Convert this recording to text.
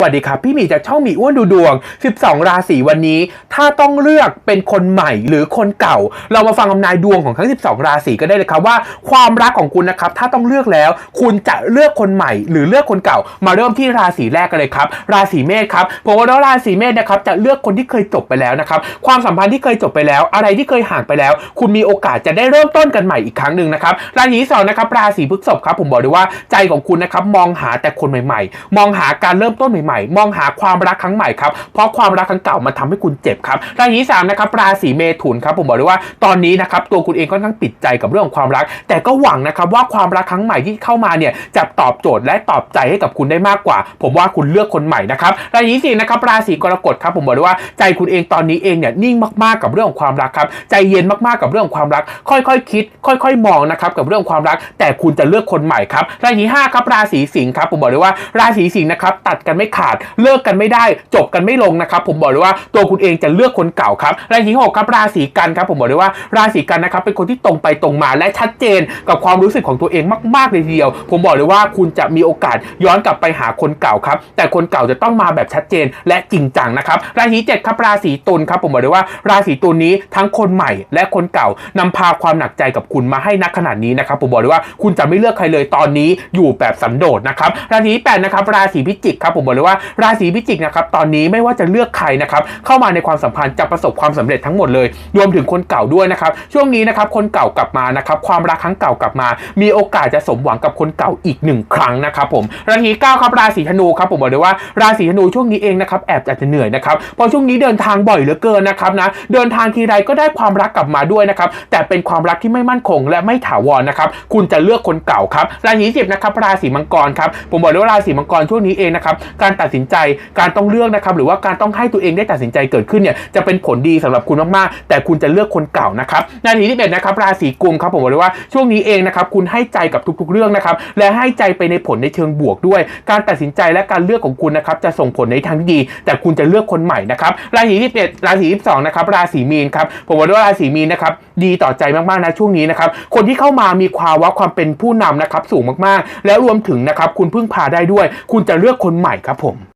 สวัสดีครับ พี่หมีจากช่องหมีอ้วนดูดวง 12 ราศีวันนี้ ถ้าต้องเลือกเป็นคนใหม่หรือคนเก่า เรามาฟังคำนายดวงของทั้ง 12 ราศีก็ได้เลยครับว่าความรักของคุณนะครับ ถ้าต้องเลือกแล้ว คุณจะเลือกคนใหม่ หรือเลือกคนเก่า มาเริ่มที่ราศีแรกกันเลยครับ ราศีเมษครับผมว่าราศีเมษนะครับจะเลือกคนที่เคยจบไปแล้วนะครับความสัมพันธ์ที่เคยจบไปแล้ว อะไรที่เคยห่างไปแล้ว คุณมีโอกาสจะได้เริ่มต้นกันใหม่อีกครั้งหนึ่งนะครับราศีสองนะครับราศีพฤษภครับผมบอกเลยว่าใจของคุณนะครับมองหาแต่คนใหม่ ๆ มองหาการเริ่มต้นใหม่ๆมองหาความรักครั้งใหม่ครับเพราะความรักครั้งเก่ามันทำให้คุณเจ็บครับราศีที่สามนะครับราศีเมถุนครับผมบอกเลยว่าตอนนี้นะครับตัวคุณเองก็ต้งติดใจกับเรื่องของความรัก แต่ก็หวังนะครับว่าความรักครั้งใหม่ที่เข้ามาเนี่ยจะตอบโจทย์และตอบใจให้กับคุณได้มากกว่า ผมว่าคุณเลือกคนใหม่นะครับราศีที่สี่นะครับราศีกรกฎครับผมบอกเลยว่าใจคุณเองตอนนี้เองเนี่ยนิ่งมากๆกับเรื่องของความรักครับใจเย็นมากๆกับเรื่องของความรัก ค่อยๆคิด ค่อย ๆ มองนะครับกับเรื่องของความรัก แต่คุณจะเลือกคนใหม่ครับราศีห้าครับราศีสิงห์ครับผมบอกเลยว่าราศีสิงห์นะครับตัดกันไม่ขาด เลิกกันไม่ได้ จบกันไม่ลงนะครับผมบอกเลยว่าตัวคุณเองจะเลือกคนเก่าครับราศีหกครับราศีกันครับผมบอกเลยว่าราศีกันนะครับเป็นคนที่ตรงไปตรงมาและชัดเจนกับความรู้สึกของตัวเองมากๆเลยทีเดียว ผมบอกเลยว่าคุณจะมีโอกาสย้อนกลับไปหาคนเก่าครับ แต่คนเก่าจะต้องมาแบบชัดเจนและจริงจังนะครับราศีเจ็ดครับราศีตุลครับผมบอกเลยว่าราศีตุลนี้ทั้งคนใหม่และคนเก่านำพาความหนักใจกับคุณมาให้นักขนาดนี้นะครับผมบอกเลยว่าคุณจะไม่เลือกใครเลยตอนนี้อยู่แบบสันโดษนะครับราศีแปดนะครับราศีพิจิกครับผมบอกเลยว่าราศีพิจิกนะครับตอนนี้ไม่ว่าจะเลือกใครนะครับเข้ามาในความสัมพันธ์จะประสบความสำเร็จทั้งหมดเลย รวมถึงคนเก่าด้วยนะครับช่วงนี้นะครับคนเก่ากลับมานะครับความรักครั้งเก่ากลับมา มีโอกาสจะสมหวังกับคนเก่าอีกหนึ่งครั้งนะครับผมราศีเก้าครับราศีธนูครับผมบอกเลยว่าราศีธนูช่วงนี้เองนะครับแอบอาจจะเหนื่อยนะครับพราะช่วงนี้เดินทางบ่อยเหลือเกินนะครับนะเดินทางทีไรก็ได้ความรักกลับมาด้วยนะครับแต่เป็นความรักที่ไม่มั่นคง และไม่ถาวรนะครับคุณจะเลือกคนเก่าครับราศีสิบนะครับราศีมังกรครับผมบอกเลยว่าราศีมังกรช่วงนี้เองนะครับการตัดสินใจ การต้องเลือกนะครับหรือว่าการต้องให้ตัวเองได้ตัดสินใจเกิดขึ้นเนี่ยจะเป็นผลดีสำหรับคุณมากๆ แต่คุณจะเลือกคนเก่านะครับราศีที่เอ็ดนะครับราศีกุมครับผมบอกเลยว่าช่วงนี้เองนะครับคุณให้ใจกับทุกๆเรื่องนะครับและให้ใจไปในผลในเชิงบวกด้วย การตัดสินใจและการเลือกของคุณนะครับจะส่งผลในทางที่ดี แต่คุณจะเลือกคนใหม่นะครับราศีที่เอ็ดราศีที่สองนะครับราศีมีนครับผมบอกเลยว่าราศีมีนนะครับดีต่อใจมากๆนะช่วงนี้นะครับคนที่เข้ามามีความว่าความเป็นผู้นำนะครับสูงมากๆ และรวมถึงนะครับคุณพึ่งพาได้ด้วย คุณจะเลือกคนใหม่ครับผม